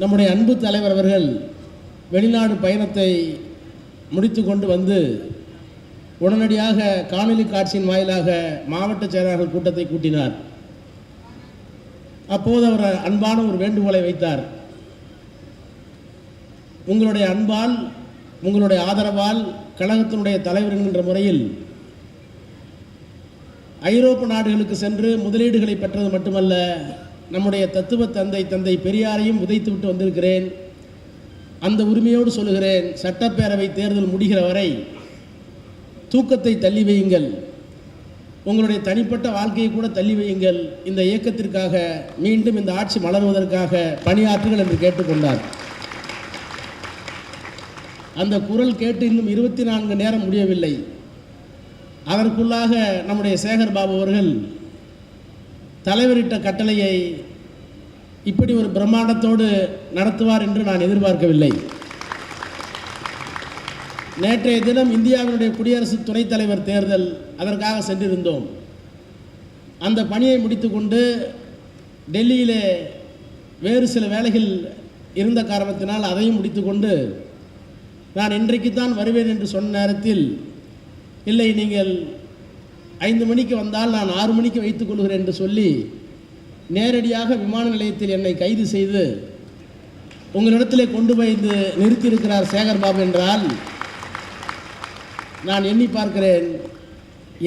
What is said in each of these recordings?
நம்முடைய அன்பு தலைவர் அவர்கள் வெளிநாடு பயணத்தை முடித்து கொண்டு வந்து உடனடியாக காணொலி காட்சியின் வாயிலாக மாவட்ட செயலாளர்கள் கூட்டத்தை கூட்டினார். அப்போது அவர் அன்பான ஒரு வேண்டுகோளை வைத்தார். உங்களுடைய அன்பால் உங்களுடைய ஆதரவால் கழகத்தினுடைய தலைவர் என்கின்ற முறையில் ஐரோப்பிய நாடுகளுக்கு சென்று முதலீடுகளை பெற்றது மட்டுமல்ல நம்முடைய தத்துவ தந்தை தந்தை பெரியாரையும் உதைத்துவிட்டு வந்திருக்கிறேன். அந்த உரிமையோடு சொல்லுகிறேன் சட்டப்பேரவை தேர்தல் முடிகிற வரை தூக்கத்தை தள்ளி வையுங்கள். உங்களுடைய தனிப்பட்ட வாழ்க்கையை கூட தள்ளி வையுங்கள். இந்த இயக்கத்திற்காக மீண்டும் இந்த ஆட்சி மலர்வதற்காக பணியாற்றுங்கள் என்று கேட்டுக்கொண்டார். அந்த குரல் கேட்டு இன்னும் இருபத்தி நான்கு நேரம் முடியவில்லை. அதற்குள்ளாக நம்முடைய சேகர் பாபு அவர்கள் தலைவரிட்ட கட்டளையை இப்படி ஒரு பிரம்மாண்டத்தோடு நடத்துவார் என்று நான் எதிர்பார்க்கவில்லை. நேற்றைய தினம் இந்தியாவினுடைய குடியரசு துணைத் தலைவர் தேர்தல் அதற்காக சென்றிருந்தோம். அந்த பணியை முடித்துக்கொண்டு டெல்லியிலே வேறு சில வேலைகள் இருந்த காரணத்தினால் அதையும் முடித்துக்கொண்டு நான் இன்றைக்குத்தான் வருவேன் என்று சொன்ன நேரத்தில் இல்லை நீங்கள் ஐந்து மணிக்கு வந்தால் நான் ஆறு மணிக்கு வைத்துக் கொள்கிறேன் என்று சொல்லி நேரடியாக விமான நிலையத்தில் என்னை கைது செய்து உங்களிடத்திலே கொண்டு போய் இது நிறுத்தியிருக்கிறார் சேகர் பாபு என்றால் நான் எண்ணி பார்க்கிறேன்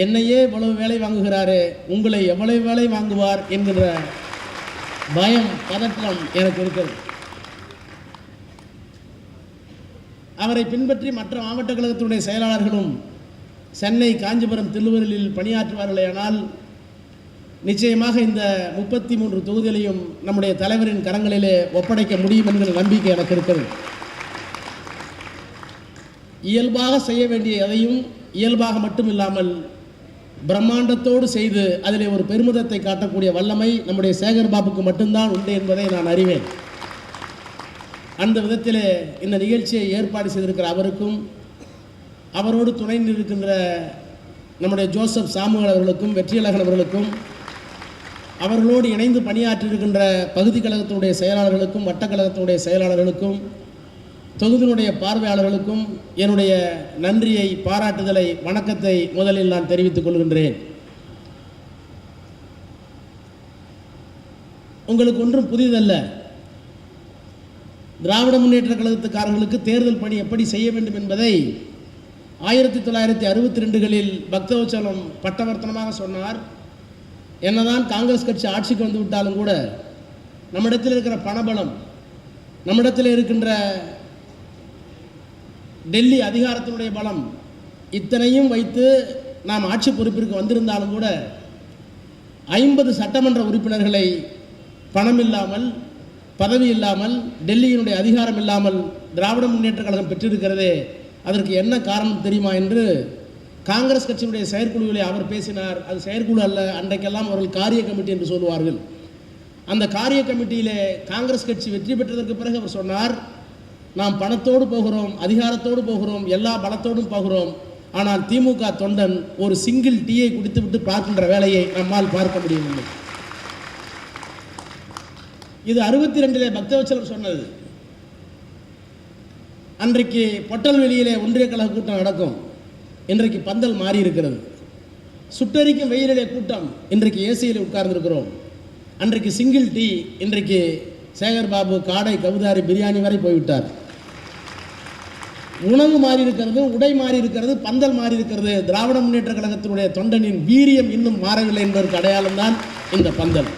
என்னையே இவ்வளவு வேலை வாங்குகிறாரே உங்களை எவ்வளவு வேலை வாங்குவார் என்கிற பயம் பதற்றம் எனக்கு இருக்கிறது. அவரை பின்பற்றி மற்ற மாவட்ட கழகத்தினுடைய செயலாளர்களும் சென்னை காஞ்சிபுரம் திருவள்ளூரில் பணியாற்றுவார்களேயானால் நிச்சயமாக இந்த முப்பத்தி மூன்று தொகுதிகளையும் நம்முடைய தலைவரின் கரங்களிலே ஒப்படைக்க முடியும் என்கிற நம்பிக்கை எனக்கு இருக்கிறது. இயல்பாக செய்ய வேண்டிய எதையும் இயல்பாக மட்டும் இல்லாமல் பிரம்மாண்டத்தோடு செய்து அதில் ஒரு பெருமிதத்தை காட்டக்கூடிய வல்லமை நம்முடைய சேகர் பாபுக்கு மட்டும்தான் உண்டு என்பதை நான் அறிவேன். அந்த விதத்திலே இந்த நிகழ்ச்சியை ஏற்பாடு செய்திருக்கிற அவருக்கும் அவரோடு துணை நிற்கின்ற நம்முடைய ஜோசப் சாமுவேல் அவர்களுக்கும் வெற்றியழகன் அவர்களுக்கும் அவர்களோடு இணைந்து பணியாற்றியிருக்கின்ற பகுதி கழகத்தினுடைய செயலாளர்களுக்கும் வட்டக்கழகத்தினுடைய செயலாளர்களுக்கும் தொகுதியினுடைய பார்வையாளர்களுக்கும் என்னுடைய நன்றியை பாராட்டுதலை வணக்கத்தை முதலில் நான் தெரிவித்துக் கொள்கின்றேன். உங்களுக்கு ஒன்றும் புதிதல்ல. திராவிட முன்னேற்ற கழகத்துக்காரர்களுக்கு தேர்தல் பணி எப்படி செய்ய வேண்டும் என்பதை ஆயிரத்தி தொள்ளாயிரத்தி அறுபத்தி ரெண்டுகளில் பக்தவச்சலம் பட்டவர்த்தனமாக சொன்னார். என்னதான் காங்கிரஸ் கட்சி ஆட்சிக்கு வந்து விட்டாலும் கூட நம்மிடத்தில் இருக்கிற பணபலம் நம்மிடத்தில் இருக்கின்ற டெல்லி அதிகாரத்தினுடைய பலம் இத்தனையும் வைத்து நாம் ஆட்சி பொறுப்பிற்கு வந்திருந்தாலும் கூட ஐம்பது சட்டமன்ற உறுப்பினர்களை பணம் இல்லாமல் பதவி இல்லாமல் டெல்லியினுடைய அதிகாரம் இல்லாமல் திராவிட முன்னேற்ற கழகம் பெற்றிருக்கிறதே அதற்கு என்ன காரணம் தெரியுமா என்று காங்கிரஸ் கட்சியினுடைய செயற்குழுவிலே அவர் பேசினார். அது செயற்குழு அல்ல அன்றைக்கெல்லாம் அவர்கள் காரிய கமிட்டி என்று சொல்லுவார்கள். அந்த காரிய கமிட்டியிலே காங்கிரஸ் கட்சி வெற்றி பெற்றதற்கு பிறகு அவர் சொன்னார் நாம் பணத்தோடு போகிறோம் அதிகாரத்தோடு போகிறோம் எல்லா பலத்தோடும் போகிறோம். ஆனால் திமுக தொண்டன் ஒரு சிங்கிள் டீயை குடித்துவிட்டு பார்க்கின்ற வேலையை நம்மால் பார்க்க முடியவில்லை. இது அறுபத்தி ரெண்டிலே பக்தவச்சலம் சொன்னது. அன்றைக்கு பொட்டல்வெளியிலே ஒன்றிய கழக கூட்டம் நடக்கும். இன்றைக்கு பந்தல் மாறி இருக்கிறது. சுட்டரிக்கும் வெயிலிலே கூட்டம் இன்றைக்கு ஏசியில் உட்கார்ந்துருக்கிறோம். அன்றைக்கு சிங்கிள் டீ இன்றைக்கு சேகர் பாபு காடை கவுதாரி பிரியாணி வரை போய்விட்டார். உணவு மாறி இருக்கிறது உடை மாறி இருக்கிறது பந்தல் மாறி இருக்கிறது. திராவிட முன்னேற்ற கழகத்தினுடைய தொண்டனின் வீரியம் இன்னும் மாறவில்லை என்பதற்கு அடையாளம்தான் இந்த பந்தல்.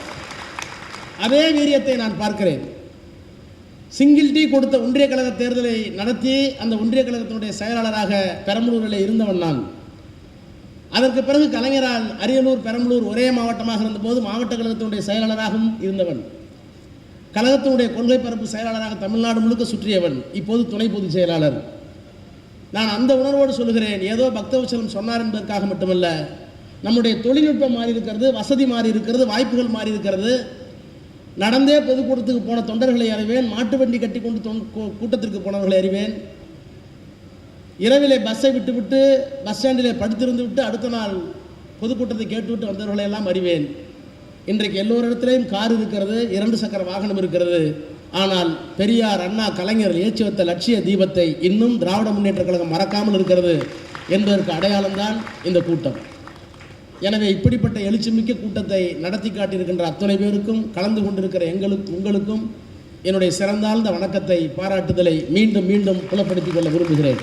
அதே வீரியத்தை நான் பார்க்கிறேன். சிங்கிள் டீ கொடுத்த ஒன்றிய கழக தேர்தலை நடத்தி அந்த ஒன்றிய கழகத்தினுடைய செயலாளராக பெரம்பலூரில் இருந்தவன் நான். அதற்கு பிறகு கலைஞரால் அரியலூர் பெரம்பலூர் ஒரே மாவட்டமாக இருந்தபோது மாவட்ட கழகத்தினுடைய செயலாளராகவும் இருந்தவன். கழகத்தினுடைய கொள்கை பரப்பு செயலாளராக தமிழ்நாடு முழுக்க சுற்றியவன். இப்போது துணை பொதுச் செயலாளர். நான் அந்த உணர்வோடு சொல்லுகிறேன் ஏதோ பக்தவச்சலம் சொன்னார் என்பதற்காக மட்டுமல்ல நம்முடைய தொழில்நுட்பம் மாறி இருக்கிறது வசதி மாறி இருக்கிறது வாய்ப்புகள் மாறி இருக்கிறது நடந்தே பொதுக்கூட்டத்துக்கு போன தொண்டர்களை அறிவேன் மாட்டு வண்டி கட்டி கொண்டு கூட்டத்திற்கு போனவர்களை அறிவேன். இரவிலே பஸ்ஸை விட்டுவிட்டு பஸ் ஸ்டாண்டிலே படுத்திருந்து விட்டு அடுத்த நாள் பொதுக்கூட்டத்தை கேட்டுவிட்டு வந்தவர்களை எல்லாம் அறிவேன். இன்றைக்கு எல்லோரிடத்திலையும் கார் இருக்கிறது இரண்டு சக்கர வாகனம் இருக்கிறது. ஆனால் பெரியார் அண்ணா கலைஞர் ஏற்றி வைத்த லட்சிய தீபத்தை இன்னும் திராவிட முன்னேற்ற கழகம் மறக்காமல் இருக்கிறது என்பதற்கு அடையாளம்தான் இந்த கூட்டம். எனவே இப்படிப்பட்ட எழுச்சிமிக்க கூட்டத்தை நடத்தி காட்டியிருக்கின்ற அத்தனை பேருக்கும் கலந்து கொண்டிருக்கிற எங்களுக்கு உங்களுக்கும் என்னுடைய சிறந்தாழ்ந்த வணக்கத்தை பாராட்டுதலை மீண்டும் மீண்டும் புலப்படுத்திக் கொள்ள விரும்புகிறேன்.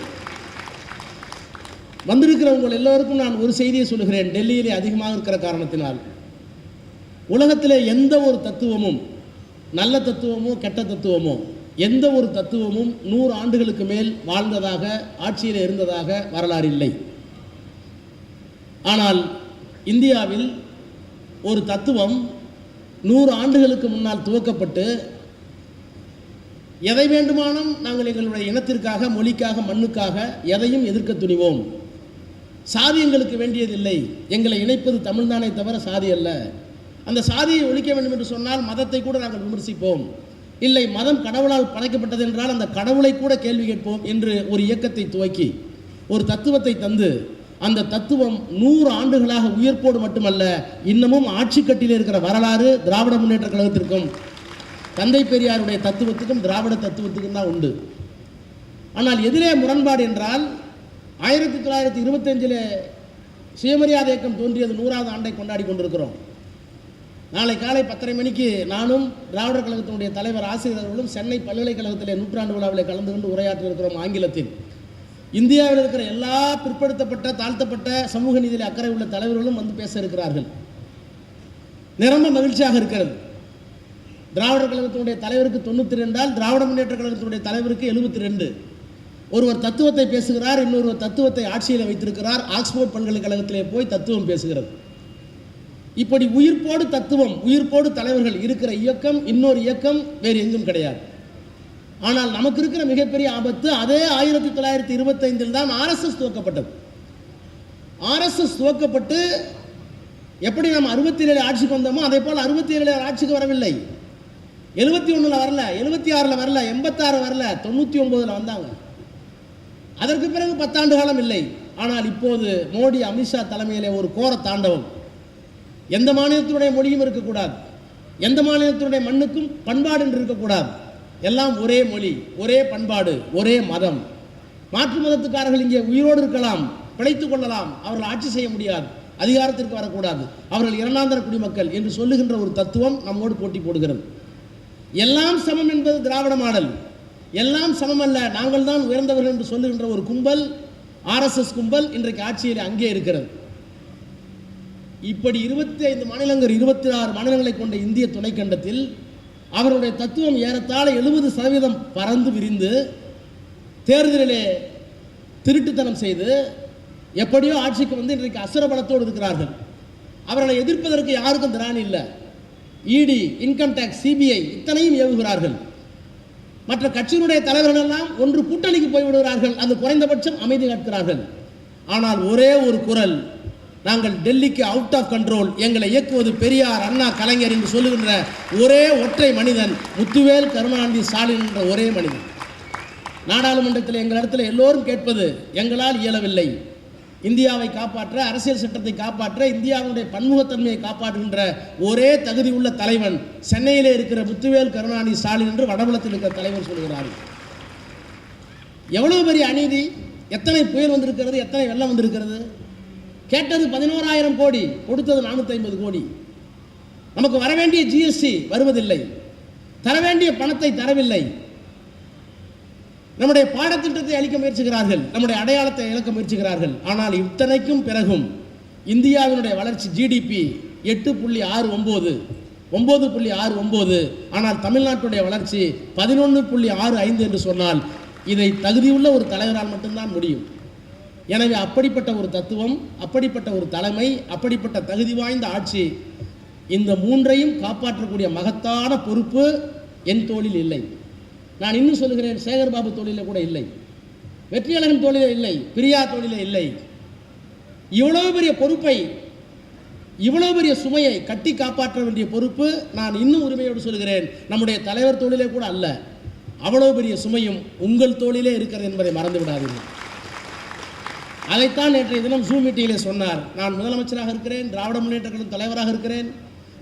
வந்திருக்கிற உங்கள் எல்லோருக்கும் நான் ஒரு செய்தியை சொல்லுகிறேன். டெல்லியிலே அதிகமாக இருக்கிற காரணத்தினால். உலகத்திலே எந்த ஒரு தத்துவமும் நல்ல தத்துவமோ கெட்ட தத்துவமோ எந்த ஒரு தத்துவமும் நூறு ஆண்டுகளுக்கு மேல் வாழ்ந்ததாக ஆட்சியில் இருந்ததாக வரலாறு இல்லை. ஆனால் இந்தியாவில் ஒரு தத்துவம் நூறு ஆண்டுகளுக்கு முன்னால் துவக்கப்பட்டு எதை வேண்டுமானும் நாங்கள் எங்களுடைய இனத்திற்காக மொழிக்காக மண்ணுக்காக எதையும் எதிர்க்க துணிவோம். சாதி எங்களுக்கு வேண்டியதில்லை. எங்களை இணைப்பது தமிழ்தானே தவிர சாதி அல்ல. அந்த சாதியை ஒழிக்க வேண்டும் என்று சொன்னால் மதத்தை கூட நாங்கள் விமர்சிப்போம். இல்லை மதம் கடவுளால் படைக்கப்பட்டது என்றால் அந்த கடவுளை கூட கேள்வி கேட்போம் என்று ஒரு இயக்கத்தை துவக்கி ஒரு தத்துவத்தை தந்து அந்த தத்துவம் நூறு ஆண்டுகளாக உயிர்ப்போடு மட்டுமல்ல இன்னமும் ஆட்சி கட்டில் இருக்கிற வரலாறு திராவிட முன்னேற்ற கழகத்திற்கும் தந்தை பெரியாருடைய தத்துவத்துக்கும் திராவிட தத்துவத்துக்கும் தான் உண்டு. ஆனால் எதிலே முரண்பாடு என்றால் ஆயிரத்தி தொள்ளாயிரத்தி இருபத்தஞ்சில் சுயமரியாதை இயக்கம் தோன்றியது நூறாவது ஆண்டை கொண்டாடி கொண்டிருக்கிறோம். நாளை காலை பத்தரை மணிக்கு நானும் திராவிடர் கழகத்தினுடைய தலைவர் ஆசிரியர்களும் சென்னை பல்கலைக்கழகத்திலே நூற்றாண்டு விழாவில் கலந்து கொண்டு உரையாற்றி இருக்கிறோம் ஆங்கிலத்தில். இந்தியாவில் இருக்கிற எல்லா பிற்படுத்தப்பட்ட தாழ்த்தப்பட்ட சமூக நீதியில் அக்கறை உள்ள தலைவர்களும் வந்து பேச இருக்கிறார்கள். நிரம்ப மகிழ்ச்சியாக இருக்கிறது. திராவிடர் கழகத்தினுடைய தலைவருக்கு தொண்ணூற்றி ரெண்டால் திராவிட முன்னேற்ற கழகத்தினுடைய தலைவருக்கு எழுபத்தி ரெண்டு. ஒருவர் தத்துவத்தை பேசுகிறார் இன்னொருவர் தத்துவத்தை ஆட்சியில் வைத்திருக்கிறார். ஆக்ஸ்போர்ட் பல்கலைக்கழகத்திலே போய் தத்துவம் பேசுகிறது. இப்படி உயிர்ப்போடு தத்துவம் உயிர்ப்போடு தலைவர்கள் இருக்கிற இயக்கம் இன்னொரு இயக்கம் வேறு எங்கும் கிடையாது. ஆனால் நமக்கு இருக்கிற மிகப்பெரிய ஆபத்து அதே ஆயிரத்தி தொள்ளாயிரத்தி இருபத்தைந்தில் தான் ஆர்எஸ்எஸ் துவக்கப்பட்டது. ஆர்எஸ்எஸ் துவக்கப்பட்டு எப்படி நம்ம அறுபத்தி ஏழு ஆட்சிக்கு வந்தோமோ அதே போல் அறுபத்தி ஏழு ஆட்சிக்கு வரவில்லை. எழுபத்தி ஒன்றில் வரல எழுபத்தி ஆறில் வரல எண்பத்தாறு வரல தொண்ணூற்றி ஒம்போதில் வந்தாங்க. அதற்கு பிறகு பத்தாண்டு காலம் இல்லை. ஆனால் இப்போது மோடி அமித்ஷா தலைமையிலே ஒரு கோர தாண்டவம். எந்த மாநிலத்தினுடைய மொழியும் இருக்கக்கூடாது. எந்த மாநிலத்தினுடைய மண்ணுக்கும் பண்பாடு என்று இருக்கக்கூடாது. எல்லாம் ஒரே மொழி ஒரே பண்பாடு ஒரே மதம். மாற்று மதத்துக்காரர்கள் இங்கே உயிரோடு இருக்கலாம் பிழைத்துக் கொள்ளலாம் அவர்கள் ஆட்சி செய்ய முடியாது அதிகாரத்திற்கு வரக்கூடாது. அவர்கள் இரண்டாந்தர குடிமக்கள் என்று சொல்லுகின்ற ஒரு தத்துவம் நம்மோடு போட்டி போடுகிறது. எல்லாம் சமம் என்பது திராவிட மாடல். எல்லாம் சமம் அல்ல நாங்கள் தான் உயர்ந்தவர்கள் என்று சொல்லுகின்ற ஒரு கும்பல் ஆர்எஸ்எஸ் கும்பல் இன்றைக்கு ஆட்சியில் அங்கே இருக்கிறது. இப்படி இருபத்தி ஐந்து மாநிலங்கள் இருபத்தி ஆறு மாநிலங்களை கொண்ட இந்திய துணைக்கண்டத்தில் அவருடைய தத்துவம் ஏறத்தாழ எழுபது சதவீதம் பறந்து விரிந்து தேர்தலிலே திருட்டுத்தனம் செய்து எப்படியோ ஆட்சிக்கு வந்து இன்றைக்கு அசுரபலத்தோடு இருக்கிறார்கள். அவர்களை எதிர்ப்பதற்கு யாருக்கும் திராணி இல்லை. இடி இன்கம் டேக்ஸ் சிபிஐ இத்தனையும் ஏவுகிறார்கள். மற்ற கட்சியினுடைய தலைவர்கள் எல்லாம் ஒன்று கூட்டணிக்கு போய்விடுகிறார்கள் அது குறைந்தபட்சம் அமைதி காக்கிறார்கள். ஆனால் ஒரே ஒரு குரல் நாங்கள் டெல்லிக்கு அவுட் ஆஃப் கண்ட்ரோல் எங்களை இயக்குவது பெரியார் அண்ணா கலைஞர் என்று சொல்லுகின்ற ஒரே ஒற்றை மனிதன் முத்துவேல் கருணாநிதி ஸ்டாலின் என்ற ஒரே மனிதன். நாடாளுமன்றத்தில் எங்கள் இடத்துல எல்லோரும் கேட்பது எங்களால் இயலவில்லை. இந்தியாவை காப்பாற்ற அரசியல் சட்டத்தை காப்பாற்ற இந்தியாவுடைய பன்முகத்தன்மையை காப்பாற்றுகின்ற ஒரே தகுதி உள்ள தலைவன் சென்னையிலே இருக்கிற முத்துவேல் கருணாநிதி ஸ்டாலின் என்று வடபுலத்தில் இருக்கிற தலைவர் சொல்கிறார்கள் எவ்வளவு பெரிய அநீதி? எத்தனை புயல் வந்திருக்கிறது? எத்தனை வெள்ளம் வந்திருக்கிறது? கேட்டது பதினோராயிரம் கோடி கொடுத்தது நானூற்றி ஐம்பது கோடி. நமக்கு வர வேண்டிய ஜிஎஸ்டி வருவதில்லை. தர வேண்டிய பணத்தை தரவில்லை. நம்முடைய பாடத்திட்டத்தை அளிக்க முயற்சிக்கிறார்கள். நம்முடைய அடையாளத்தை இழக்க முயற்சிக்கிறார்கள். ஆனால் இத்தனைக்கும் பிறகும் இந்தியாவினுடைய வளர்ச்சி ஜிடிபி எட்டு புள்ளி ஆறு ஒம்பது ஒம்பது புள்ளி ஆறு ஒம்பது ஆனால் தமிழ்நாட்டுடைய வளர்ச்சி பதினொன்று புள்ளி ஆறு ஐந்து என்று சொன்னால் இதை தகுதியுள்ள ஒரு தலைவரால் மட்டும்தான் முடியும். எனவே அப்படிப்பட்ட ஒரு தத்துவம் அப்படிப்பட்ட ஒரு தலைமை அப்படிப்பட்ட தகுதி வாய்ந்த ஆட்சி இந்த மூன்றையும் காப்பாற்றக்கூடிய மகத்தான பொறுப்பு என் தோளில் இல்லை. நான் இன்னும் சொல்லுகிறேன் சேகர்பாபு தொழிலில் கூட இல்லை. வெற்றியாளர்கள் தொழிலே இல்லை பிரியா தொழிலே இல்லை. இவ்வளவு பெரிய பொறுப்பை இவ்வளவு பெரிய சுமையை கட்டி காப்பாற்ற வேண்டிய பொறுப்பு நான் இன்னும் உரிமையோடு சொல்கிறேன் நம்முடைய தலைவர் தொழிலே கூட அல்ல. அவ்வளவு பெரிய சுமையும் உங்கள் தோளிலே இருக்கிறது என்பதை மறந்து விடாதீர்கள். அதைத்தான் நேற்றைய தினம் ஜூ மீட்டிங்கிலே சொன்னார். நான் முதலமைச்சராக இருக்கிறேன் திராவிட முன்னேற்ற கழகம் தலைவராக இருக்கிறேன்.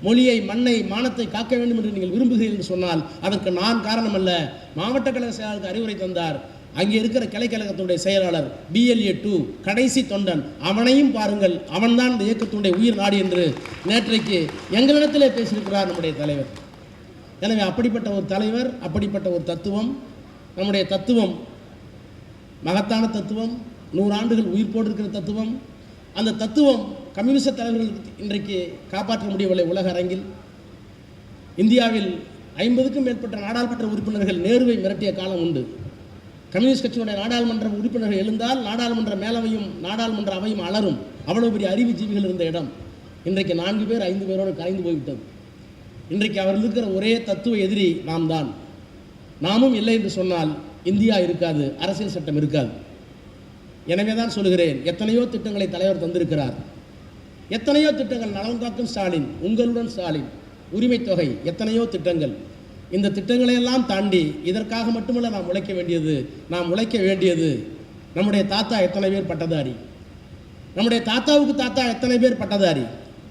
மொழியை மண்ணை மானத்தை காக்க வேண்டும் என்று நீங்கள் விரும்புகிறீர்கள் என்று சொன்னால் அதற்கு நான் காரணம் அல்ல மாவட்ட கழக செயலாளருக்கு அறிவுரை தந்தார். அங்கே இருக்கிற கிளைக்கழகத்தினுடைய செயலாளர் பிஎல்ஏ டூ கடைசி தொண்டன். அவனையும் பாருங்கள். அவன்தான் இந்த இயக்கத்தினுடைய உயிர் நாடு என்று நேற்றைக்கு எங்களிடத்திலே பேசியிருக்கிறார் நம்முடைய தலைவர். எனவே அப்படிப்பட்ட ஒரு தலைவர் அப்படிப்பட்ட ஒரு தத்துவம் நம்முடைய தத்துவம் மகத்தான தத்துவம் நூறு ஆண்டுகள் உயிர் போட்டிருக்கிற தத்துவம் அந்த தத்துவம் கம்யூனிச தலைவர்கள் இன்றைக்கு காப்பாற்ற முடியவில்லை உலக அரங்கில். இந்தியாவில் ஐம்பதுக்கும் மேற்பட்ட நாடாளுமன்ற உறுப்பினர்கள் நேருவை மிரட்டிய காலம் உண்டு. கம்யூனிஸ்ட் கட்சியினுடைய நாடாளுமன்ற உறுப்பினர்கள் எழுந்தால் நாடாளுமன்ற மேலவையும் நாடாளுமன்ற அவையும் அலரும் அவ்வளவு பெரிய அறிவு ஜீவிகள் இருந்த இடம். இன்றைக்கு நான்கு பேர் ஐந்து பேரோடு கரைந்து போய்விட்டது இன்றைக்கு அவர்கள் இருக்கிற ஒரே தத்துவ எதிரி நாம் தான் நாமும் இல்லை என்று சொன்னால் இந்தியா இருக்காது அரசியல் சட்டம் இருக்காது. எனவே தான் சொல்கிறேன் எத்தனையோ திட்டங்களை தலைவர் தந்திருக்கிறார். எத்தனையோ திட்டங்கள் நலன் காக்கும் ஸ்டாலின் உங்களுடன் ஸ்டாலின். உரிமை தொகை எத்தனையோ திட்டங்கள். இந்த திட்டங்களையெல்லாம் தாண்டி இதற்காக மட்டுமல்ல நாம் உழைக்க வேண்டியது நாம் உழைக்க வேண்டியது நம்முடைய தாத்தா எத்தனை பேர் பட்டதாரி? நம்முடைய தாத்தாவுக்கு தாத்தா எத்தனை பேர் பட்டதாரி?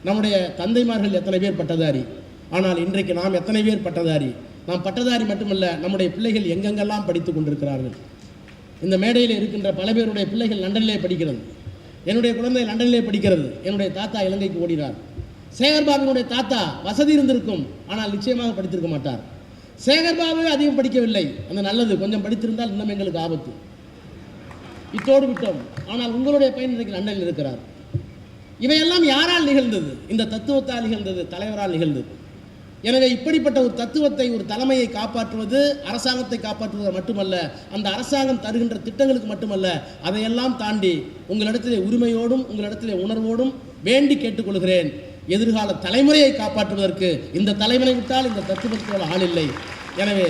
நம்முடைய தந்தைமார்கள் எத்தனை பேர் பட்டதாரி? ஆனால் இன்றைக்கு நாம் எத்தனை பேர் பட்டதாரி? நாம் பட்டதாரி மட்டுமல்ல நம்முடைய பிள்ளைகள் எங்கெங்கெல்லாம் படித்து கொண்டிருக்கிறார்கள்? இந்த மேடையில் இருக்கின்ற பல பேருடைய பிள்ளைகள் லண்டனிலே படிக்கிறது. என்னுடைய குழந்தை லண்டனிலே படிக்கிறது. என்னுடைய தாத்தா இலங்கைக்கு ஓடினார். சேகர்பாபுனுடைய தாத்தா வசதி இருந்திருக்கும் ஆனால் நிச்சயமாக படித்திருக்க மாட்டார். சேகர்பாபு அதிகம் படிக்கவில்லை. அந்த நல்லது கொஞ்சம் படித்திருந்தால் இன்னும் எங்களுக்கு ஆபத்து. இத்தோடு விட்டோம். ஆனால் உங்களுடைய பையன் இன்றைக்கு லண்டனில் இருக்கிறார். இவையெல்லாம் யாரால் நிகழ்ந்தது? இந்த தத்துவத்தால் நிகழ்ந்தது தலைவரால் நிகழ்ந்தது. எனவே இப்படிப்பட்ட ஒரு தத்துவத்தை ஒரு தலைமையை காப்பாற்றுவது அரசாங்கத்தை காப்பாற்றுவது மட்டுமல்ல அந்த அரசாங்கம் தருகின்ற திட்டங்களுக்கு மட்டுமல்ல அதையெல்லாம் தாண்டி உங்களிடத்திலே உரிமையோடும் உங்களிடத்திலே உணர்வோடும் வேண்டி கேட்டுக்கொள்கிறேன். எதிர்கால தலைமுறையை காப்பாற்றுவதற்கு இந்த தலைமுறை விட்டால் இந்த தத்துவத்தோட ஆள் இல்லை. எனவே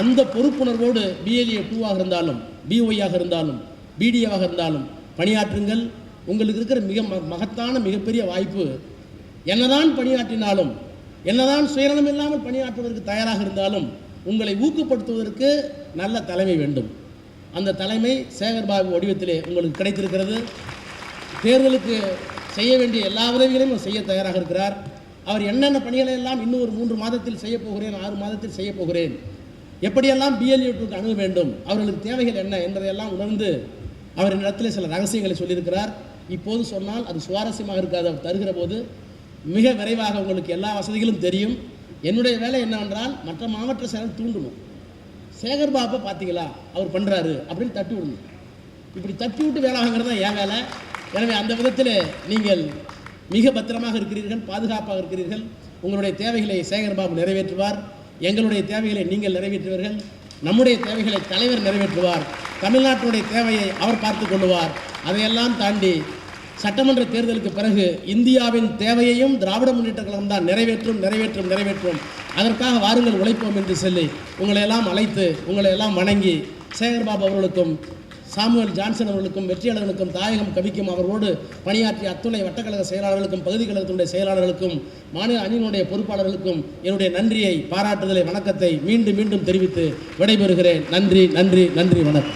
அந்த பொறுப்புணர்வோடு பிஎல்ஏ டூவாக இருந்தாலும் பிஒய்யாக இருந்தாலும் பிடிஏவாக இருந்தாலும் பணியாற்றுங்கள். உங்களுக்கு இருக்கிற மிக மகத்தான மிகப்பெரிய வாய்ப்பு என்னதான் பணியாற்றினாலும் என்னதான் சுயநலம் இல்லாமல் பணியாற்றுவதற்கு தயாராக இருந்தாலும் உங்களை ஊக்கப்படுத்துவதற்கு நல்ல தலைமை வேண்டும். அந்த தலைமை சேகர்பாபு வடிவத்திலே உங்களுக்கு கிடைத்திருக்கிறது. தேர்தலுக்கு செய்ய வேண்டிய எல்லா உதவிகளையும் அவர் செய்ய தயாராக இருக்கிறார். அவர் என்னென்ன பணிகளை எல்லாம் இன்னும் ஒரு மூன்று மாதத்தில் செய்ய போகிறேன் ஆறு மாதத்தில் செய்ய போகிறேன் எப்படியெல்லாம் பிஎல்யூட்டுக்கு அணுக வேண்டும் அவர்களுக்கு தேவைகள் என்ன என்பதையெல்லாம் உணர்ந்து அவர் என்னிடத்தில் சில ரகசியங்களை சொல்லியிருக்கிறார். இப்போது சொன்னால் அது சுவாரஸ்யமாக இருக்காது அவர் தருகிற போது மிக விரைவாக உங்களுக்கு எல்லா வசதிகளும் தெரியும். என்னுடைய வேலை என்னவென்றால் மற்ற மாவட்ட செயலர் தூண்டணும். சேகர் பாபா பார்த்தீங்களா அவர் பண்ணுறாரு அப்படின்னு தட்டி விடணும். இப்படி தட்டி விட்டு வேலை வாங்குறது தான் என் வேலை. எனவே அந்த விதத்தில் நீங்கள் மிக பத்திரமாக இருக்கிறீர்கள் பாதுகாப்பாக இருக்கிறீர்கள். உங்களுடைய தேவைகளை சேகர் பாபு நிறைவேற்றுவார். எங்களுடைய தேவைகளை நீங்கள் நிறைவேற்றுவீர்கள். நம்முடைய தேவைகளை தலைவர் நிறைவேற்றுவார். தமிழ்நாட்டினுடைய தேவையை அவர் பார்த்து கொள்ளுவார். அதையெல்லாம் தாண்டி சட்டமன்ற தேர்தலுக்கு பிறகு இந்தியாவின் தேவையையும் திராவிட முன்னேற்ற கழகம் தான் நிறைவேற்றும் நிறைவேற்றும் நிறைவேற்றும். அதற்காக வாருங்கள் உழைப்போம் என்று சொல்லி உங்களை எல்லாம் அழைத்து உங்களை எல்லாம் வணங்கி சேகர்பாபு அவர்களுக்கும் சாமுவேல் ஜான்சன் அவர்களுக்கும் வெற்றியாளர்களுக்கும் தாயகம் கவிக்கும் அவரோடு பணியாற்றிய அத்துணை வட்டக்கழக செயலாளர்களுக்கும் பகுதி கழகத்தினுடைய செயலாளர்களுக்கும் மாநில அணியினுடைய பொறுப்பாளர்களுக்கும் என்னுடைய நன்றியை பாராட்டுதலை வணக்கத்தை மீண்டும் மீண்டும் தெரிவித்து விடைபெறுகிறேன். நன்றி நன்றி நன்றி வணக்கம்.